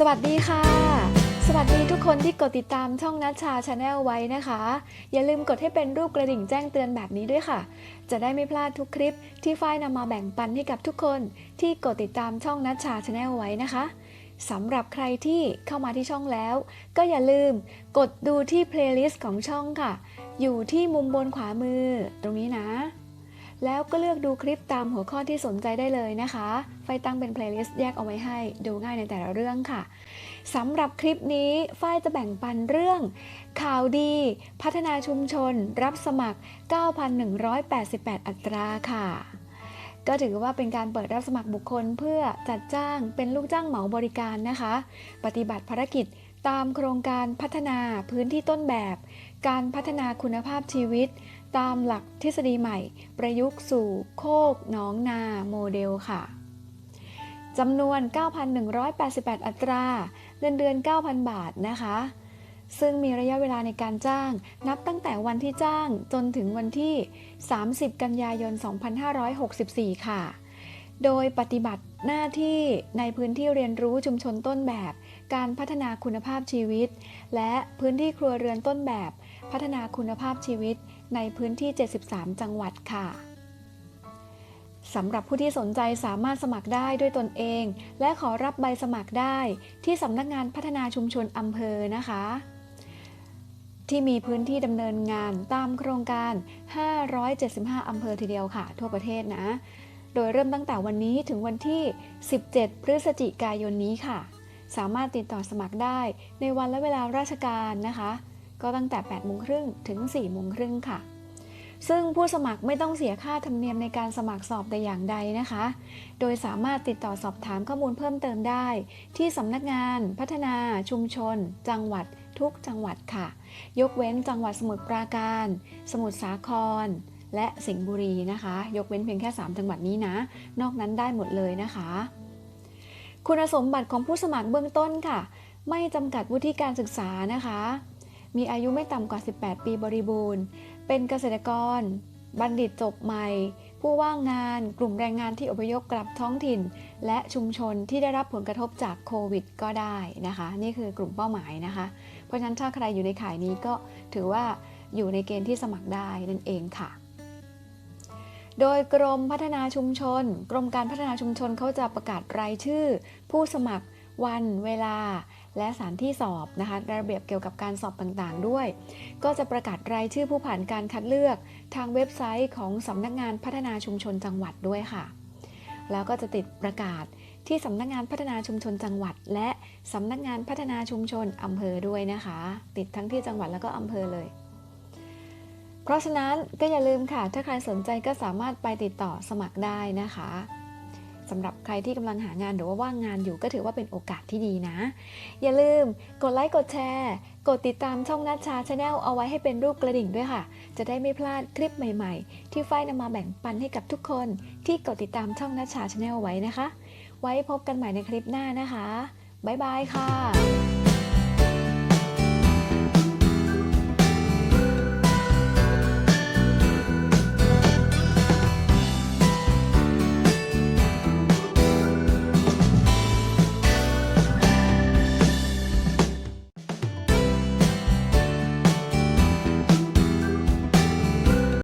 สวัสดีค่ะ สวัสดีทุกคนที่กดติดตามช่องนัชชาชาแนลไว้นะคะ อย่าลืมกดให้เป็นรูปกระดิ่งแจ้งเตือนแบบนี้ด้วยค่ะ จะได้ไม่พลาดทุกคลิปที่ฝ้ายนำมาแบ่งปันให้กับทุกคนที่กดติดตามช่องนัชชาชาแนลไว้นะคะสำหรับใครที่เข้ามาที่ช่องแล้ว ก็อย่าลืมกดดูที่เพลย์ลิสต์ของช่องค่ะ อยู่ที่มุมบนขวามือตรงนี้นะ แล้วก็เลือกดูคลิปตามหัวข้อที่สนใจได้เลยนะคะ ไฟตั้งเป็นเพลย์ลิสต์แยกเอาไว้ให้ ดูง่ายในแต่ละเรื่องค่ะสำหรับคลิปนี้ฝ้ายจะแบ่งปันเรื่อง ข่าวดี พัฒนาชุมชน รับสมัคร 9,188 อัตราค่ะ ก็ถือว่าเป็นการเปิดรับสมัครบุคคลเพื่อจัดจ้างเป็นลูกจ้างเหมาบริการนะคะ ปฏิบัติภารกิจตามโครงการพัฒนาพื้นที่ต้นแบบ การพัฒนาคุณภาพชีวิต ตามหลักทฤษฎีใหม่ ประยุกต์สู่โคกหนองนาโมเดลค่ะจำนวน 9,188 อัตรา เงินเดือน 9,000 บาทนะคะ ซึ่งมีระยะเวลาในการจ้าง นับตั้งแต่วันที่จ้างจนถึงวันที่ 30 กันยายน 2564 ค่ะ โดยปฏิบัติหน้าที่ในพื้นที่เรียนรู้ชุมชนต้นแบบ การพัฒนาคุณภาพชีวิต และพื้นที่ครัวเรือนต้นแบบ พัฒนาคุณภาพชีวิต ในพื้นที่ 73 จังหวัดค่ะสำหรับผู้ที่สนใจสามารถสมัครได้ด้วยตนเอง และขอรับใบสมัครได้ที่สำนักงานพัฒนาชุมชนอำเภอนะคะ ที่มีพื้นที่ดำเนินงานตามโครงการ 575 อำเภอทีเดียวค่ะ ทั่วประเทศนะ โดยเริ่มตั้งแต่วันนี้ถึงวันที่ 17 พฤศจิกายนนี้ค่ะ สามารถติดต่อสมัครได้ในวันและเวลาราชการนะคะ ก็ตั้งแต่8โมงครึ่งถึง4โมงครึ่งค่ะ ซึ่งผู้สมัครไม่ต้องเสียค่าธรรมเนียมในการสมัครสอบแต่อย่างใดนะคะ โดยสามารถติดต่อสอบถามข้อมูลเพิ่มเติมได้ ที่สำนักงานพัฒนาชุมชน จังหวัดทุกจังหวัดค่ะ ยกเว้นจังหวัดสมุทรปราการ สมุทรสาคร และสิงห์บุรีนะคะ ยกเว้นเพียงแค่ 3 จังหวัดนี้นะ นอกนั้นได้หมดเลยนะคะ คุณสมบัติของผู้สมัครเบื้องต้นค่ะ ไม่จำกัดวุฒิการศึกษานะคะ มีอายุไม่ต่ำกว่า 18 ปีบริบูรณ์ เป็นเกษตรกร บัณฑิตจบใหม่ ผู้ว่างงาน กลุ่มแรงงานที่อพยพกลับท้องถิ่น และชุมชนที่ได้รับผลกระทบจากโควิด ก็ได้นะคะ นี่คือกลุ่มเป้าหมายนะคะ เพราะฉะนั้นถ้าใครอยู่ในข่ายนี้ก็ถือว่าอยู่ในเกณฑ์ที่สมัครได้นั่นเองค่ะโดยกรมพัฒนาชุมชน กรมการพัฒนาชุมชนเขาจะประกาศรายชื่อ ผู้สมัคร วันเวลาและสถานที่สอบนะคะระเบียบเกี่ยวกับการสอบต่างๆด้วย ก็จะประกาศรายชื่อผู้ผ่านการคัดเลือกทางเว็บไซต์ของสำนักงานพัฒนาชุมชนจังหวัดด้วยค่ะ แล้วก็จะติดประกาศที่สำนักงานพัฒนาชุมชนจังหวัด และสำนักงานพัฒนาชุมชนอำเภอด้วยนะคะ ติดทั้งที่จังหวัดแล้วก็อำเภอเลย เพราะฉะนั้นก็อย่าลืมค่ะ ถ้าใครสนใจก็สามารถไปติดต่อสมัครได้นะคะ สำหรับใครที่กำลังหางานหรือว่าว่างงานอยู่ก็ถือว่าเป็นโอกาสที่ดีนะ อย่าลืมกดไลค์กดแชร์ กดติดตามช่องนัชชาชาแนลเอาไว้ให้เป็นรูปกระดิ่งด้วยค่ะ จะได้ไม่พลาดคลิปใหม่ๆ ที่ฝ้ายนำมาแบ่งปันให้กับทุกคน ที่กดติดตามช่องนัชชาชาแนลไว้นะคะ ไว้พบกันใหม่ในคลิปหน้านะคะบ๊ายบายค่ะ